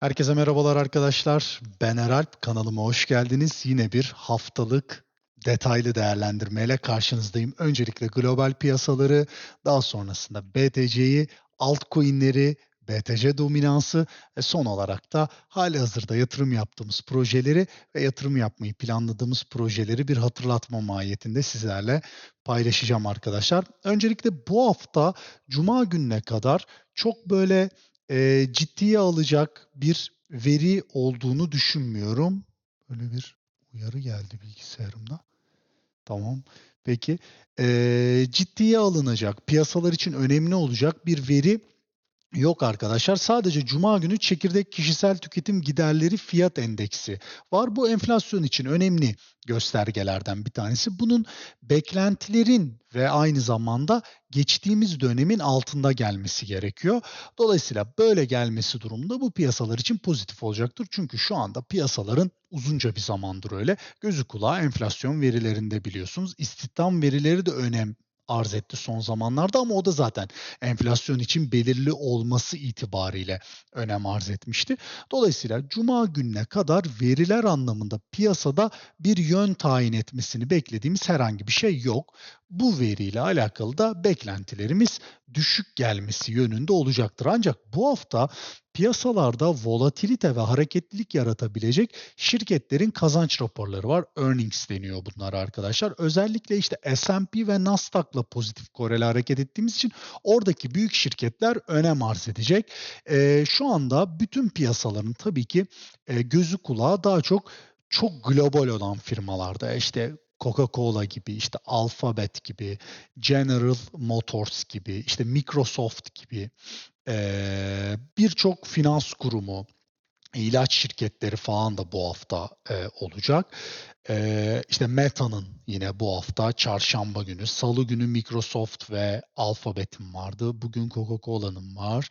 Herkese merhabalar arkadaşlar. Ben Eralp. Kanalıma hoş geldiniz. Yine bir haftalık detaylı değerlendirmeyle karşınızdayım. Öncelikle global piyasaları, daha sonrasında BTC'yi, altcoin'leri, BTC dominansı ve son olarak da hali hazırda yatırım yaptığımız projeleri ve yatırım yapmayı planladığımız projeleri bir hatırlatma mahiyetinde sizlerle paylaşacağım arkadaşlar. Öncelikle bu hafta Cuma gününe kadar çok böyle Eee, ciddiye alacak bir veri olduğunu düşünmüyorum. Böyle bir uyarı geldi bilgisayarımda. Tamam. Peki. Eee, ciddiye alınacak, piyasalar için önemli olacak bir veri Yok arkadaşlar. Sadece cuma günü çekirdek kişisel tüketim giderleri fiyat endeksi var. Bu enflasyon için önemli göstergelerden bir tanesi. Bunun beklentilerin ve aynı zamanda geçtiğimiz dönemin altında gelmesi gerekiyor. Dolayısıyla böyle gelmesi durumunda bu piyasalar için pozitif olacaktır. Çünkü şu anda piyasaların uzunca bir zamandır öyle. Gözü kulağı enflasyon verilerinde biliyorsunuz. İstihdam verileri de önem arz etti son zamanlarda ama o da zaten enflasyon için belirli olması itibariyle önem arz etmişti. Dolayısıyla cuma gününe kadar veriler anlamında piyasada bir yön tayin etmesini beklediğimiz herhangi bir şey yok. Bu veriyle alakalı da beklentilerimiz düşük gelmesi yönünde olacaktır. Ancak bu hafta piyasalarda volatilite ve hareketlilik yaratabilecek şirketlerin kazanç raporları var. Earnings deniyor bunlar arkadaşlar. Özellikle işte S&P ve Nasdaq'la pozitif koreli hareket ettiğimiz için oradaki büyük şirketler önem arz edecek. E, şu anda bütün piyasaların tabii ki e, gözü kulağı daha çok çok global olan firmalarda işte Coca-Cola gibi, işte Alphabet gibi, General Motors gibi, işte Microsoft gibi e, birçok finans kurumu, ilaç şirketleri falan da bu hafta e, olacak. E, işte Meta'nın yine bu hafta çarşamba günü, salı günü Microsoft ve Alphabet'in vardı. Bugün Coca-Cola'nın var.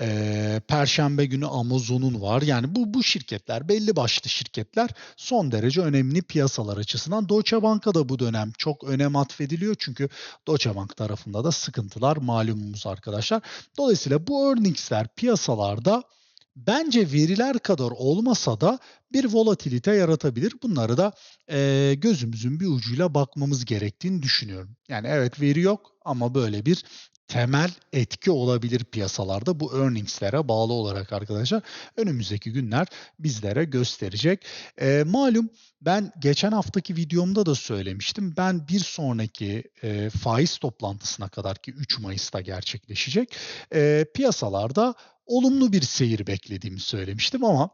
E, Perşembe günü Amazon'un var. Yani bu bu şirketler belli başlı şirketler son derece önemli piyasalar açısından. Deutsche Bank'a da bu dönem çok önem atfediliyor çünkü Deutsche Bank tarafında da sıkıntılar malumumuz arkadaşlar. Dolayısıyla bu earningsler piyasalarda bence veriler kadar olmasa da bir volatilite yaratabilir. Bunları da e, gözümüzün bir ucuyla bakmamız gerektiğini düşünüyorum. Yani evet veri yok ama böyle bir temel etki olabilir piyasalarda bu earnings'lere bağlı olarak arkadaşlar. Önümüzdeki günler bizlere gösterecek. E, malum ben geçen haftaki videomda da söylemiştim. Ben bir sonraki e, faiz toplantısına kadar ki 3 Mayıs'ta gerçekleşecek e, piyasalarda olumlu bir seyir beklediğimi söylemiştim ama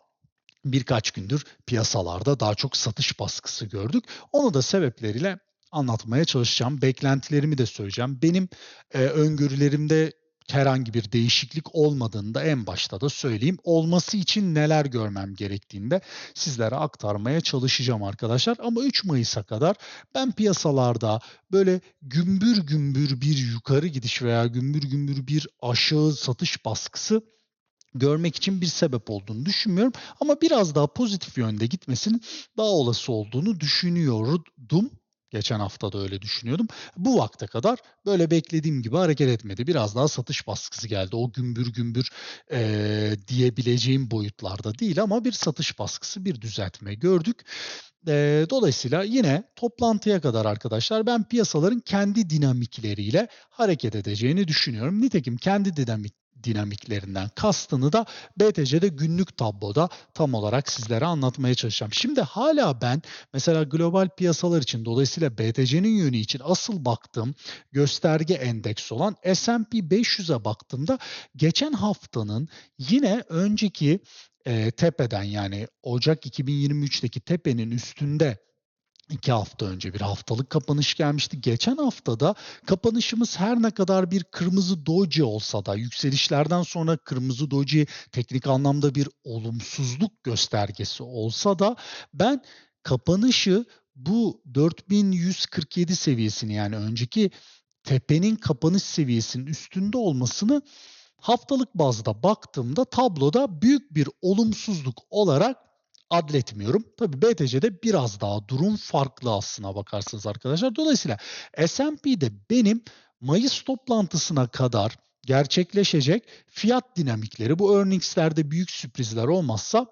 birkaç gündür piyasalarda daha çok satış baskısı gördük. Onu da sebepleriyle anlatmaya çalışacağım. Beklentilerimi de söyleyeceğim. Benim e, öngörülerimde herhangi bir değişiklik olmadığını da en başta da söyleyeyim. Olması için neler görmem gerektiğini de sizlere aktarmaya çalışacağım arkadaşlar. Ama 3 Mayıs'a kadar ben piyasalarda böyle gümbür gümbür bir yukarı gidiş veya gümbür gümbür bir aşağı satış baskısı görmek için bir sebep olduğunu düşünmüyorum. Ama biraz daha pozitif yönde gitmesinin daha olası olduğunu düşünüyordum. Geçen hafta da öyle düşünüyordum. Bu vakte kadar böyle beklediğim gibi hareket etmedi. Biraz daha satış baskısı geldi. O gümbür gümbür e, diyebileceğim boyutlarda değil ama bir satış baskısı, bir düzeltme gördük. E, dolayısıyla yine toplantıya kadar arkadaşlar ben piyasaların kendi dinamikleriyle hareket edeceğini düşünüyorum. Nitekim kendi dinamik dinamiklerinden kastını da BTC'de günlük tabloda tam olarak sizlere anlatmaya çalışacağım. Şimdi hala ben mesela global piyasalar için dolayısıyla BTC'nin yönü için asıl baktığım gösterge endeks olan S&P 500'e baktığımda geçen haftanın yine önceki e, tepeden yani Ocak 2023'teki tepenin üstünde iki hafta önce bir haftalık kapanış gelmişti. Geçen haftada kapanışımız her ne kadar bir kırmızı doji olsa da yükselişlerden sonra kırmızı doji teknik anlamda bir olumsuzluk göstergesi olsa da ben kapanışı bu 4147 seviyesini yani önceki tepenin kapanış seviyesinin üstünde olmasını haftalık bazda baktığımda tabloda büyük bir olumsuzluk olarak adletmiyorum. Tabii BTC'de biraz daha durum farklı aslına bakarsanız arkadaşlar. Dolayısıyla S&P'de benim Mayıs toplantısına kadar gerçekleşecek fiyat dinamikleri bu earnings'lerde büyük sürprizler olmazsa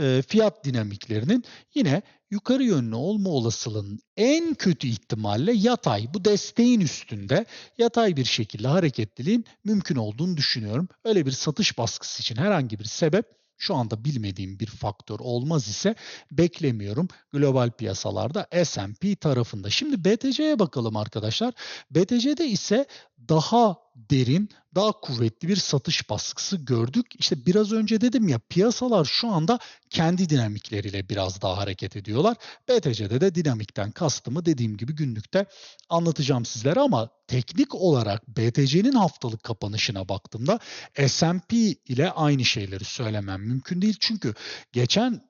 e, fiyat dinamiklerinin yine yukarı yönlü olma olasılığının en kötü ihtimalle yatay bu desteğin üstünde yatay bir şekilde hareketliliğin mümkün olduğunu düşünüyorum. Öyle bir satış baskısı için herhangi bir sebep şu anda bilmediğim bir faktör olmaz ise beklemiyorum global piyasalarda S&P tarafında. Şimdi BTC'ye bakalım arkadaşlar. BTC'de ise daha derin, daha kuvvetli bir satış baskısı gördük. İşte biraz önce dedim ya piyasalar şu anda kendi dinamikleriyle biraz daha hareket ediyorlar. BTC'de de dinamikten kastımı dediğim gibi günlükte anlatacağım sizlere ama teknik olarak BTC'nin haftalık kapanışına baktığımda S&P ile aynı şeyleri söylemem mümkün değil. Çünkü geçen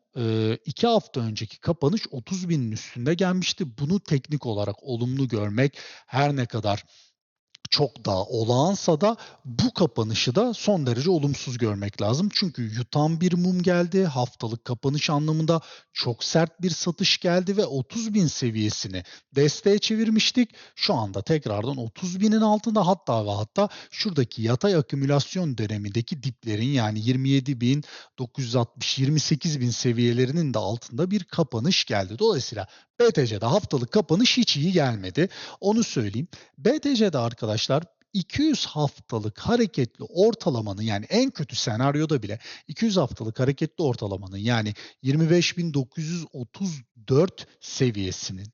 iki hafta önceki kapanış 30 binin üstünde gelmişti. Bunu teknik olarak olumlu görmek her ne kadar çok daha olağansa da bu kapanışı da son derece olumsuz görmek lazım. Çünkü yutan bir mum geldi. Haftalık kapanış anlamında çok sert bir satış geldi ve 30 bin seviyesini desteğe çevirmiştik. Şu anda tekrardan 30 binin altında hatta ve hatta şuradaki yatay akümülasyon dönemindeki diplerin yani 27 bin 960 28 bin seviyelerinin de altında bir kapanış geldi. Dolayısıyla BTC'de haftalık kapanış hiç iyi gelmedi. Onu söyleyeyim. BTC'de arkadaşlar 200 haftalık hareketli ortalamanın yani en kötü senaryoda bile 200 haftalık hareketli ortalamanın yani 25.934 seviyesinin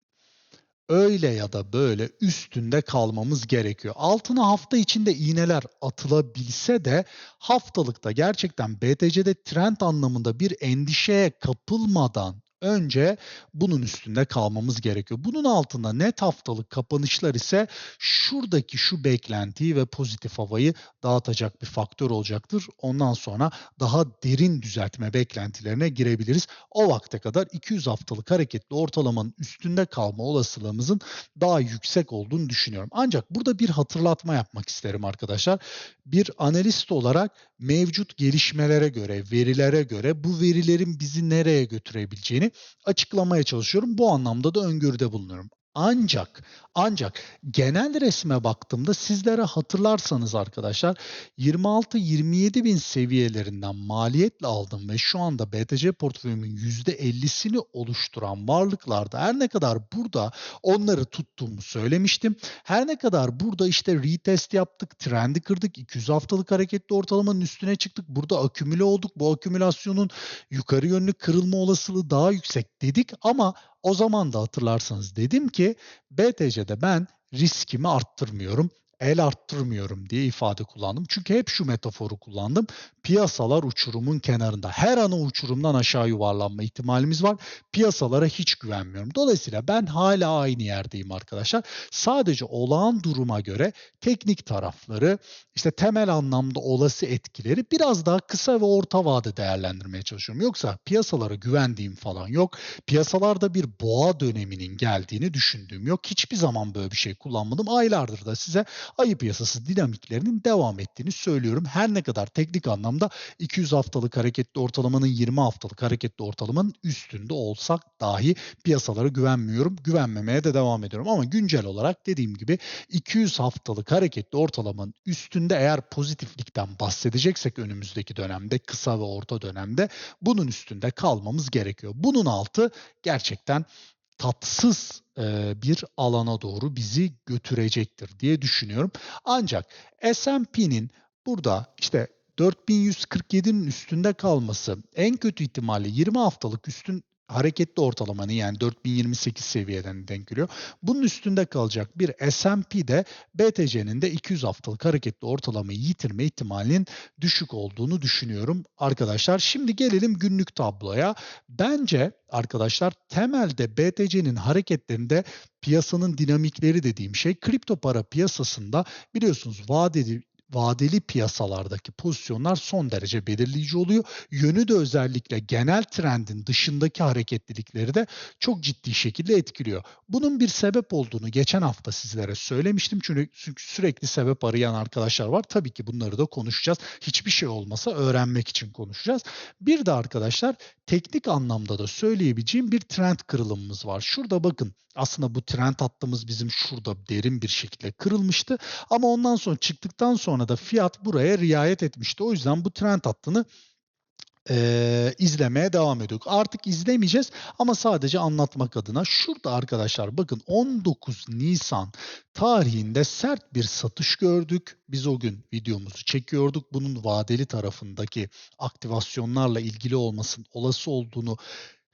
öyle ya da böyle üstünde kalmamız gerekiyor. Altına hafta içinde iğneler atılabilse de haftalıkta gerçekten BTC'de trend anlamında bir endişeye kapılmadan önce bunun üstünde kalmamız gerekiyor. Bunun altında net haftalık kapanışlar ise şuradaki şu beklentiyi ve pozitif havayı dağıtacak bir faktör olacaktır. Ondan sonra daha derin düzeltme beklentilerine girebiliriz. O vakte kadar 200 haftalık hareketli ortalamanın üstünde kalma olasılığımızın daha yüksek olduğunu düşünüyorum. Ancak burada bir hatırlatma yapmak isterim arkadaşlar. Bir analist olarak mevcut gelişmelere göre, verilere göre bu verilerin bizi nereye götürebileceğini açıklamaya çalışıyorum. Bu anlamda da öngörüde bulunuyorum. Ancak ancak genel resme baktığımda sizlere hatırlarsanız arkadaşlar 26-27 bin seviyelerinden maliyetle aldım ve şu anda BTC portföyümün %50'sini oluşturan varlıklarda her ne kadar burada onları tuttuğumu söylemiştim. Her ne kadar burada işte retest yaptık, trendi kırdık, 200 haftalık hareketli ortalamanın üstüne çıktık. Burada akümüle olduk. Bu akümülasyonun yukarı yönlü kırılma olasılığı daha yüksek dedik ama o zaman da hatırlarsanız dedim ki BTC'de ben riskimi arttırmıyorum el arttırmıyorum diye ifade kullandım. Çünkü hep şu metaforu kullandım. Piyasalar uçurumun kenarında. Her an o uçurumdan aşağı yuvarlanma ihtimalimiz var. Piyasalara hiç güvenmiyorum. Dolayısıyla ben hala aynı yerdeyim arkadaşlar. Sadece olağan duruma göre teknik tarafları, işte temel anlamda olası etkileri biraz daha kısa ve orta vade değerlendirmeye çalışıyorum. Yoksa piyasalara güvendiğim falan yok. Piyasalarda bir boğa döneminin geldiğini düşündüğüm yok. Hiçbir zaman böyle bir şey kullanmadım. Aylardır da size ayı piyasası dinamiklerinin devam ettiğini söylüyorum. Her ne kadar teknik anlamda 200 haftalık hareketli ortalamanın 20 haftalık hareketli ortalamanın üstünde olsak dahi piyasalara güvenmiyorum. Güvenmemeye de devam ediyorum. Ama güncel olarak dediğim gibi 200 haftalık hareketli ortalamanın üstünde eğer pozitiflikten bahsedeceksek önümüzdeki dönemde kısa ve orta dönemde bunun üstünde kalmamız gerekiyor. Bunun altı gerçekten tatsız bir alana doğru bizi götürecektir diye düşünüyorum. Ancak S&P'nin burada işte 4147'nin üstünde kalması en kötü ihtimalle 20 haftalık üstün hareketli ortalamanın yani 4028 seviyeden denk geliyor. Bunun üstünde kalacak bir S&P'de BTC'nin de 200 haftalık hareketli ortalamayı yitirme ihtimalinin düşük olduğunu düşünüyorum arkadaşlar. Şimdi gelelim günlük tabloya. Bence arkadaşlar temelde BTC'nin hareketlerinde piyasanın dinamikleri dediğim şey kripto para piyasasında biliyorsunuz vadeli vadeli piyasalardaki pozisyonlar son derece belirleyici oluyor. Yönü de özellikle genel trendin dışındaki hareketlilikleri de çok ciddi şekilde etkiliyor. Bunun bir sebep olduğunu geçen hafta sizlere söylemiştim. Çünkü sürekli sebep arayan arkadaşlar var. Tabii ki bunları da konuşacağız. Hiçbir şey olmasa öğrenmek için konuşacağız. Bir de arkadaşlar teknik anlamda da söyleyebileceğim bir trend kırılımımız var. Şurada bakın aslında bu trend hattımız bizim şurada derin bir şekilde kırılmıştı. Ama ondan sonra çıktıktan sonra da fiyat buraya riayet etmişti. O yüzden bu trend hattını e, izlemeye devam ediyorduk. Artık izlemeyeceğiz ama sadece anlatmak adına. Şurada arkadaşlar bakın 19 Nisan tarihinde sert bir satış gördük. Biz o gün videomuzu çekiyorduk. Bunun vadeli tarafındaki aktivasyonlarla ilgili olmasının olası olduğunu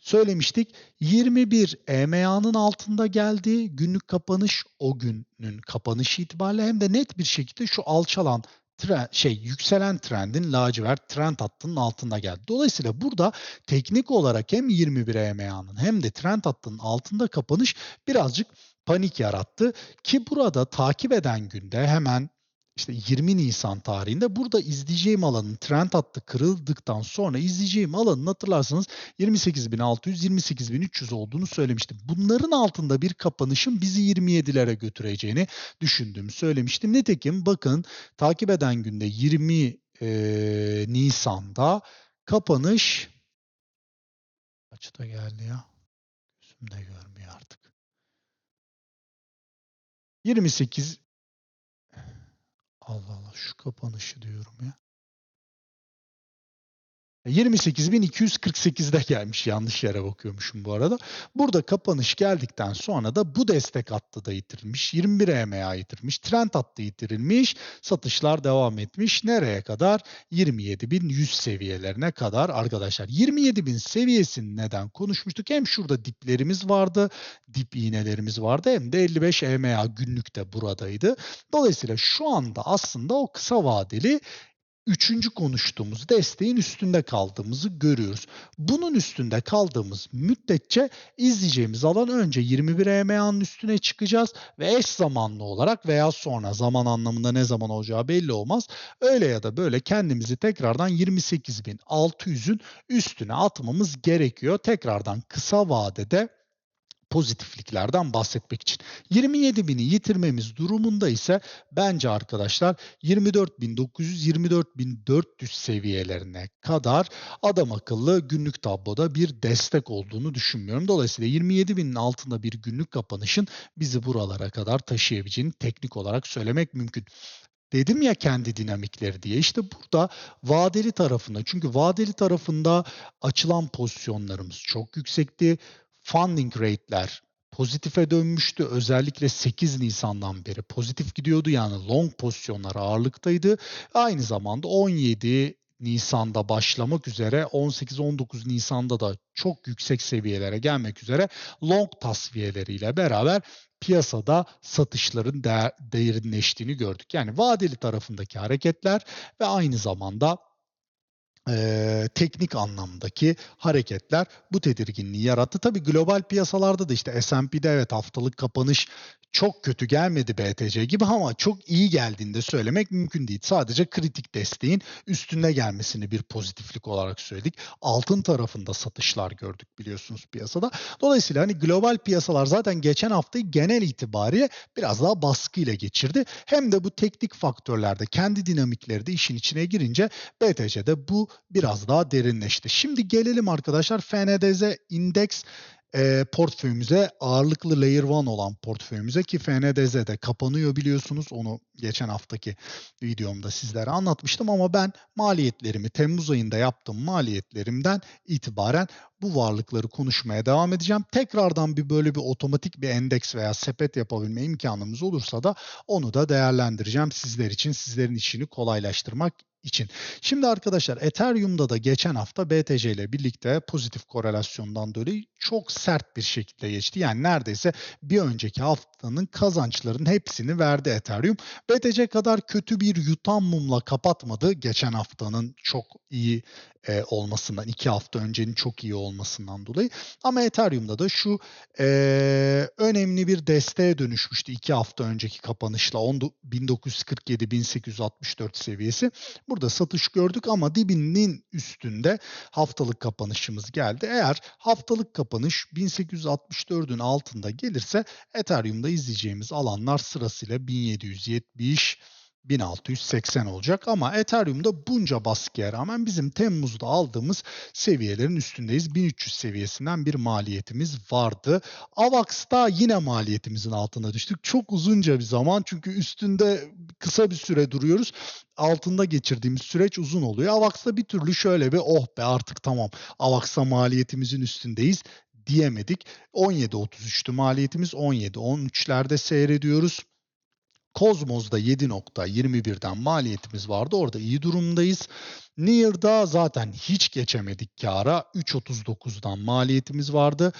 söylemiştik. 21 EMA'nın altında geldi. Günlük kapanış o günün kapanışı itibariyle hem de net bir şekilde şu alçalan trend, şey yükselen trendin lacivert trend hattının altında geldi. Dolayısıyla burada teknik olarak hem 21 EMA'nın hem de trend hattının altında kapanış birazcık panik yarattı ki burada takip eden günde hemen işte 20 Nisan tarihinde burada izleyeceğim alanın trend hattı kırıldıktan sonra izleyeceğim alanın hatırlarsanız 28.600 28.300 olduğunu söylemiştim. Bunların altında bir kapanışın bizi 27'lere götüreceğini düşündüğümü söylemiştim. Nitekim bakın takip eden günde 20 e, Nisan'da kapanış kaçta geldi ya? Gözüm görmüyor artık. 28 Allah Allah şu kapanışı diyorum ya. 28.248'de gelmiş. Yanlış yere bakıyormuşum bu arada. Burada kapanış geldikten sonra da bu destek hattı da yitirilmiş. 21 EMA yitirmiş. Trend hattı yitirilmiş. Satışlar devam etmiş. Nereye kadar? 27.100 seviyelerine kadar arkadaşlar. 27.000 seviyesini neden konuşmuştuk? Hem şurada diplerimiz vardı. Dip iğnelerimiz vardı. Hem de 55 EMA günlük de buradaydı. Dolayısıyla şu anda aslında o kısa vadeli üçüncü konuştuğumuz desteğin üstünde kaldığımızı görüyoruz. Bunun üstünde kaldığımız müddetçe izleyeceğimiz alan önce 21 EMA'nın üstüne çıkacağız ve eş zamanlı olarak veya sonra zaman anlamında ne zaman olacağı belli olmaz. Öyle ya da böyle kendimizi tekrardan 28.600'ün üstüne atmamız gerekiyor. Tekrardan kısa vadede pozitifliklerden bahsetmek için. 27 bini yitirmemiz durumunda ise bence arkadaşlar 24.900-24.400 seviyelerine kadar adam akıllı günlük tabloda bir destek olduğunu düşünmüyorum. Dolayısıyla 27 binin altında bir günlük kapanışın bizi buralara kadar taşıyabileceğini teknik olarak söylemek mümkün. Dedim ya kendi dinamikleri diye. İşte burada vadeli tarafında çünkü vadeli tarafında açılan pozisyonlarımız çok yüksekti funding rate'ler pozitife dönmüştü. Özellikle 8 Nisan'dan beri pozitif gidiyordu. Yani long pozisyonlar ağırlıktaydı. Aynı zamanda 17 Nisan'da başlamak üzere 18-19 Nisan'da da çok yüksek seviyelere gelmek üzere long tasfiyeleriyle beraber piyasada satışların değer, derinleştiğini gördük. Yani vadeli tarafındaki hareketler ve aynı zamanda e, teknik anlamdaki hareketler bu tedirginliği yarattı. Tabii global piyasalarda da işte S&P'de evet haftalık kapanış çok kötü gelmedi BTC gibi ama çok iyi geldiğini de söylemek mümkün değil. Sadece kritik desteğin üstünde gelmesini bir pozitiflik olarak söyledik. Altın tarafında satışlar gördük biliyorsunuz piyasada. Dolayısıyla hani global piyasalar zaten geçen haftayı genel itibariyle biraz daha baskıyla geçirdi. Hem de bu teknik faktörlerde kendi dinamikleri de işin içine girince BTC'de bu biraz daha derinleşti. Şimdi gelelim arkadaşlar FNDZ indeks e, portföyümüze ağırlıklı layer 1 olan portföyümüze ki FNDZ'de kapanıyor biliyorsunuz. Onu geçen haftaki videomda sizlere anlatmıştım ama ben maliyetlerimi Temmuz ayında yaptığım maliyetlerimden itibaren bu varlıkları konuşmaya devam edeceğim. Tekrardan bir böyle bir otomatik bir endeks veya sepet yapabilme imkanımız olursa da onu da değerlendireceğim sizler için, sizlerin işini kolaylaştırmak için. Şimdi arkadaşlar Ethereum'da da geçen hafta BTC ile birlikte pozitif korelasyondan dolayı çok sert bir şekilde geçti. Yani neredeyse bir önceki haftanın kazançlarının hepsini verdi Ethereum. BTC kadar kötü bir yutan mumla kapatmadı geçen haftanın çok iyi e, olmasından, iki hafta öncenin çok iyi olmasından dolayı. Ama Ethereum'da da şu e, önemli bir desteğe dönüşmüştü iki hafta önceki kapanışla 1947-1864 seviyesi. Burada satış gördük ama dibinin üstünde haftalık kapanışımız geldi. Eğer haftalık kapanış 1864'ün altında gelirse Ethereum'da izleyeceğimiz alanlar sırasıyla 1770, 1680 olacak ama Ethereum'da bunca baskıya rağmen bizim Temmuz'da aldığımız seviyelerin üstündeyiz. 1300 seviyesinden bir maliyetimiz vardı. Avax'ta yine maliyetimizin altına düştük. Çok uzunca bir zaman çünkü üstünde kısa bir süre duruyoruz. Altında geçirdiğimiz süreç uzun oluyor. Avax'ta bir türlü şöyle bir oh be artık tamam Avax'ta maliyetimizin üstündeyiz diyemedik. 17.33'tü maliyetimiz 17-13'lerde seyrediyoruz. Kozmos'da 7.21'den maliyetimiz vardı. Orada iyi durumdayız. Near'da zaten hiç geçemedik kara. 3.39'dan maliyetimiz vardı.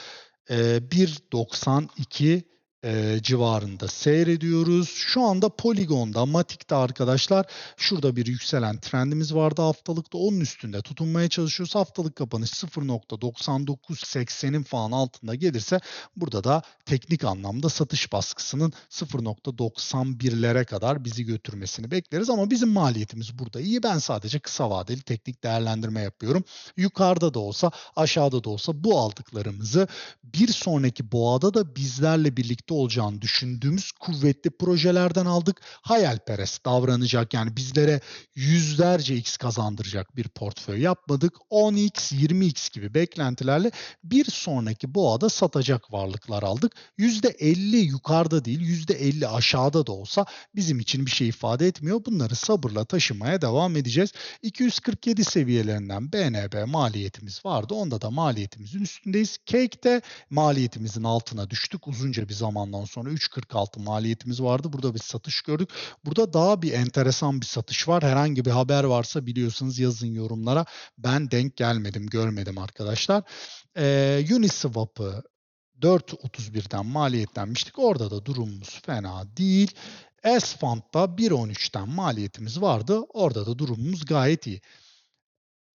Ee, 1.92 e, civarında seyrediyoruz. Şu anda Polygon'da, Matic'te arkadaşlar şurada bir yükselen trendimiz vardı haftalıkta. Onun üstünde tutunmaya çalışıyoruz. Haftalık kapanış 0.9980'in falan altında gelirse burada da teknik anlamda satış baskısının 0.91'lere kadar bizi götürmesini bekleriz. Ama bizim maliyetimiz burada iyi. Ben sadece kısa vadeli teknik değerlendirme yapıyorum. Yukarıda da olsa aşağıda da olsa bu aldıklarımızı bir sonraki boğada da bizlerle birlikte birlikte olacağını düşündüğümüz kuvvetli projelerden aldık. Hayalperest davranacak yani bizlere yüzlerce x kazandıracak bir portföy yapmadık. 10x, 20x gibi beklentilerle bir sonraki boğada satacak varlıklar aldık. %50 yukarıda değil %50 aşağıda da olsa bizim için bir şey ifade etmiyor. Bunları sabırla taşımaya devam edeceğiz. 247 seviyelerinden BNB maliyetimiz vardı. Onda da maliyetimizin üstündeyiz. Cake'de maliyetimizin altına düştük uzunca bir zaman zamandan sonra 3.46 maliyetimiz vardı. Burada bir satış gördük. Burada daha bir enteresan bir satış var. Herhangi bir haber varsa biliyorsunuz yazın yorumlara. Ben denk gelmedim, görmedim arkadaşlar. Ee, Uniswap'ı 4.31'den maliyetlenmiştik. Orada da durumumuz fena değil. S-Fund'da 1.13'ten maliyetimiz vardı. Orada da durumumuz gayet iyi.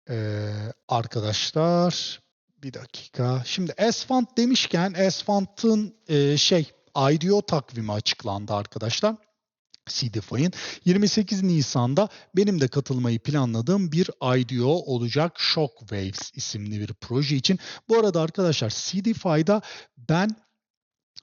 Ee, arkadaşlar bir dakika. Şimdi S-Fund demişken S-Fund'ın e, şey IDO takvimi açıklandı arkadaşlar. CDFI'nin 28 Nisan'da benim de katılmayı planladığım bir IDO olacak Shockwaves isimli bir proje için. Bu arada arkadaşlar CDFI'da ben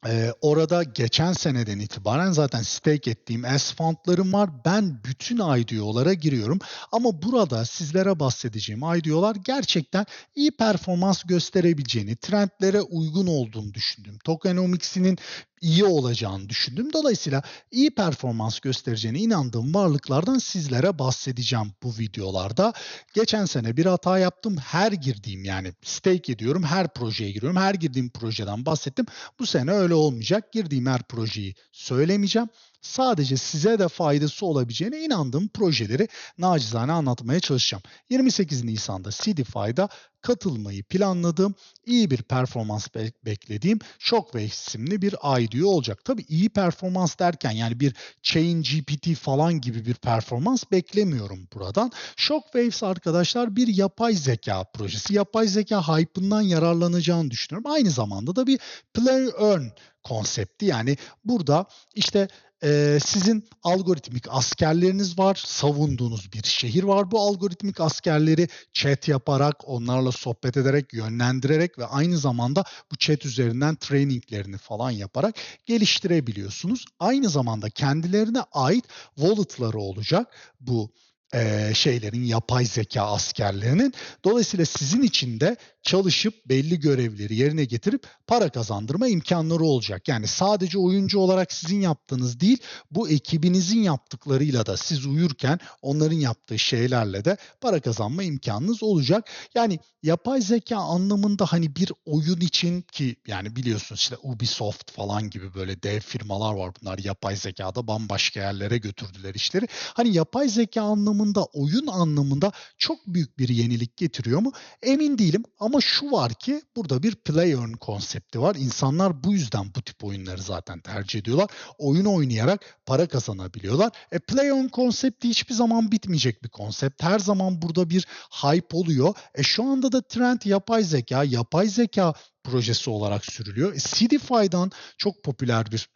ee, orada geçen seneden itibaren zaten stake ettiğim S-Fund'larım var. Ben bütün IDO'lara giriyorum. Ama burada sizlere bahsedeceğim IDO'lar gerçekten iyi performans gösterebileceğini, trendlere uygun olduğunu düşündüm. Tokenomics'inin iyi olacağını düşündüm. Dolayısıyla iyi performans göstereceğine inandığım varlıklardan sizlere bahsedeceğim bu videolarda. Geçen sene bir hata yaptım. Her girdiğim yani stake ediyorum, her projeye giriyorum. Her girdiğim projeden bahsettim. Bu sene öyle olmayacak. Girdiğim her projeyi söylemeyeceğim sadece size de faydası olabileceğine inandığım projeleri nacizane anlatmaya çalışacağım. 28 Nisan'da CDFI'da katılmayı planladığım, iyi bir performans be- beklediğim Shockwave isimli bir IDO olacak. Tabii iyi performans derken yani bir Chain GPT falan gibi bir performans beklemiyorum buradan. Shockwaves arkadaşlar bir yapay zeka projesi. Yapay zeka hype'ından yararlanacağını düşünüyorum. Aynı zamanda da bir play earn konsepti. Yani burada işte e, sizin algoritmik askerleriniz var, savunduğunuz bir şehir var. Bu algoritmik askerleri chat yaparak, onlarla sohbet ederek, yönlendirerek ve aynı zamanda bu chat üzerinden traininglerini falan yaparak geliştirebiliyorsunuz. Aynı zamanda kendilerine ait wallet'ları olacak bu e, şeylerin yapay zeka askerlerinin. Dolayısıyla sizin için de çalışıp belli görevleri yerine getirip para kazandırma imkanları olacak. Yani sadece oyuncu olarak sizin yaptığınız değil, bu ekibinizin yaptıklarıyla da siz uyurken onların yaptığı şeylerle de para kazanma imkanınız olacak. Yani yapay zeka anlamında hani bir oyun için ki yani biliyorsunuz işte Ubisoft falan gibi böyle dev firmalar var bunlar yapay zekada bambaşka yerlere götürdüler işleri. Hani yapay zeka anlamında oyun anlamında çok büyük bir yenilik getiriyor mu? Emin değilim ama şu var ki burada bir play earn konsepti var. İnsanlar bu yüzden bu tip oyunları zaten tercih ediyorlar. Oyun oynayarak para kazanabiliyorlar. E play earn konsepti hiçbir zaman bitmeyecek bir konsept. Her zaman burada bir hype oluyor. E şu anda da trend yapay zeka, yapay zeka projesi olarak sürülüyor. E, CDFI'dan çok popüler bir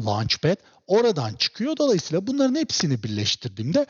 Launchpad oradan çıkıyor. Dolayısıyla bunların hepsini birleştirdiğimde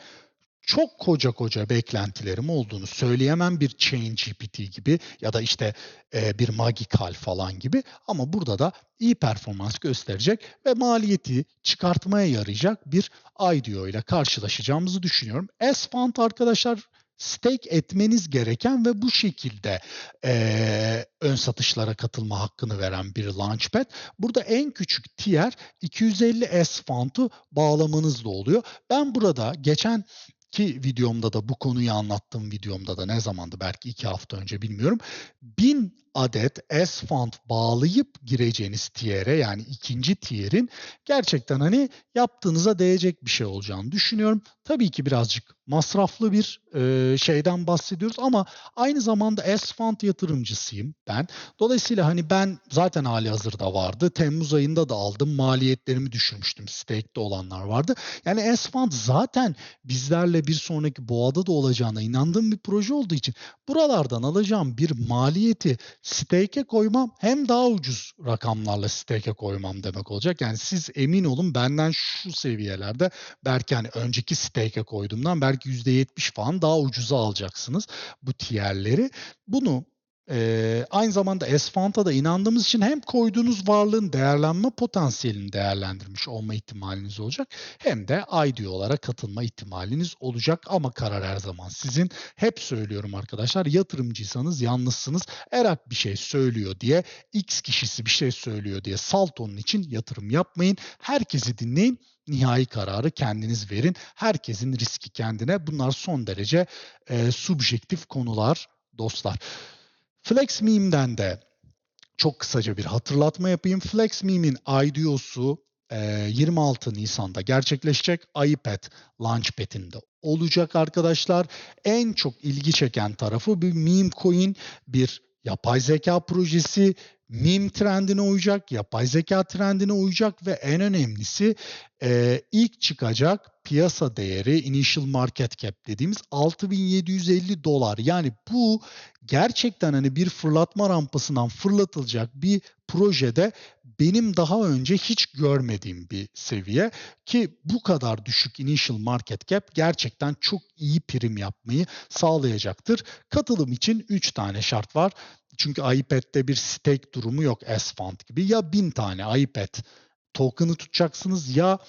çok koca koca beklentilerim olduğunu söyleyemem bir ChainGPT gibi ya da işte e, bir Magical falan gibi ama burada da iyi performans gösterecek ve maliyeti çıkartmaya yarayacak bir IDO ile karşılaşacağımızı düşünüyorum. S-Fund arkadaşlar stake etmeniz gereken ve bu şekilde e, ön satışlara katılma hakkını veren bir launchpad. Burada en küçük tier 250 S fund'u bağlamanızla oluyor. Ben burada geçen ki videomda da bu konuyu anlattığım videomda da ne zamandı belki iki hafta önce bilmiyorum. 1000 adet S fund bağlayıp gireceğiniz tier'e yani ikinci tier'in gerçekten hani yaptığınıza değecek bir şey olacağını düşünüyorum. Tabii ki birazcık masraflı bir e, şeyden bahsediyoruz ama aynı zamanda S fund yatırımcısıyım ben. Dolayısıyla hani ben zaten hali hazırda vardı. Temmuz ayında da aldım. Maliyetlerimi düşürmüştüm. Stake'de olanlar vardı. Yani S fund zaten bizlerle bir sonraki boğada da olacağına inandığım bir proje olduğu için buralardan alacağım bir maliyeti stake'e koymam hem daha ucuz rakamlarla stake'e koymam demek olacak. Yani siz emin olun benden şu seviyelerde belki hani önceki stake'e koyduğumdan belki %70 falan daha ucuza alacaksınız bu tierleri. Bunu ee, aynı zamanda S-Fund'a da inandığımız için hem koyduğunuz varlığın değerlenme potansiyelini değerlendirmiş olma ihtimaliniz olacak hem de IDO'lara katılma ihtimaliniz olacak ama karar her zaman sizin. Hep söylüyorum arkadaşlar yatırımcıysanız yalnızsınız. Erak bir şey söylüyor diye X kişisi bir şey söylüyor diye salt onun için yatırım yapmayın. Herkesi dinleyin nihai kararı kendiniz verin. Herkesin riski kendine. Bunlar son derece e, subjektif konular dostlar. Flex Meme'den de çok kısaca bir hatırlatma yapayım. Flex Meme'in IDO'su 26 Nisan'da gerçekleşecek. iPad Launchpad'inde olacak arkadaşlar. En çok ilgi çeken tarafı bir meme coin, bir yapay zeka projesi, meme trendine uyacak, yapay zeka trendine uyacak ve en önemlisi e, ilk çıkacak piyasa değeri initial market cap dediğimiz 6750 dolar. Yani bu gerçekten hani bir fırlatma rampasından fırlatılacak bir projede benim daha önce hiç görmediğim bir seviye ki bu kadar düşük initial market cap gerçekten çok iyi prim yapmayı sağlayacaktır. Katılım için 3 tane şart var. Çünkü iPad'de bir stake durumu yok S-Fund gibi. Ya 1000 tane iPad token'ı tutacaksınız ya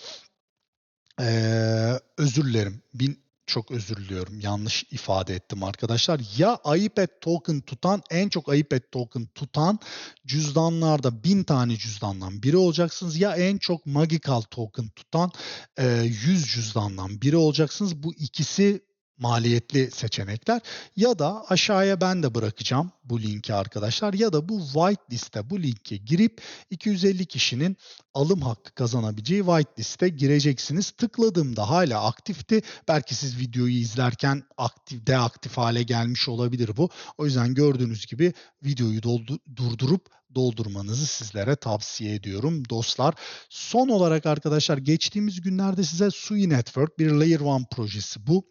ee, özür dilerim. Bin, çok özür diliyorum. Yanlış ifade ettim arkadaşlar. Ya iPad token tutan, en çok iPad token tutan cüzdanlarda bin tane cüzdandan biri olacaksınız. Ya en çok Magical token tutan e, 100 cüzdandan biri olacaksınız. Bu ikisi maliyetli seçenekler ya da aşağıya ben de bırakacağım bu linki arkadaşlar ya da bu white liste bu linke girip 250 kişinin alım hakkı kazanabileceği white liste gireceksiniz. Tıkladığımda hala aktifti. Belki siz videoyu izlerken aktif deaktif hale gelmiş olabilir bu. O yüzden gördüğünüz gibi videoyu doldu, durdurup doldurmanızı sizlere tavsiye ediyorum dostlar. Son olarak arkadaşlar geçtiğimiz günlerde size Sui Network bir Layer 1 projesi bu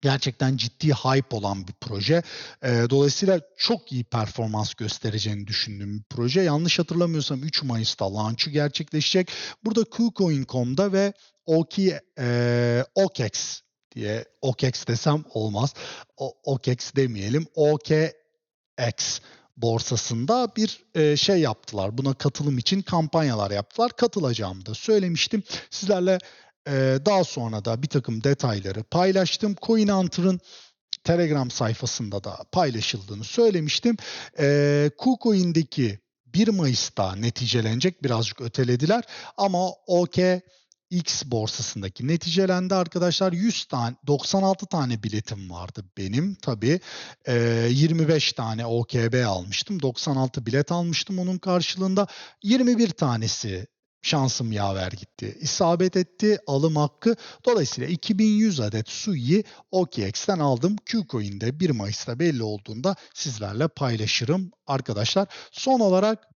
gerçekten ciddi hype olan bir proje. E, dolayısıyla çok iyi performans göstereceğini düşündüğüm bir proje. Yanlış hatırlamıyorsam 3 Mayıs'ta launch'u gerçekleşecek. Burada KuCoin.com'da ve Oki, e, OKEX diye OKEX desem olmaz. O, OKEX demeyelim. OKX borsasında bir e, şey yaptılar. Buna katılım için kampanyalar yaptılar. Katılacağımı da söylemiştim. Sizlerle ee, daha sonra da bir takım detayları paylaştım. CoinHunter'ın Telegram sayfasında da paylaşıldığını söylemiştim. Ee, KuCoin'deki 1 Mayıs'ta neticelenecek birazcık ötelediler ama OK X borsasındaki neticelendi arkadaşlar. 100 tane 96 tane biletim vardı benim tabi. E, 25 tane OKB almıştım. 96 bilet almıştım onun karşılığında. 21 tanesi şansım yaver gitti. İsabet etti alım hakkı. Dolayısıyla 2100 adet Sui'yi OKX'ten aldım. Qcoin'de 1 Mayıs'ta belli olduğunda sizlerle paylaşırım arkadaşlar. Son olarak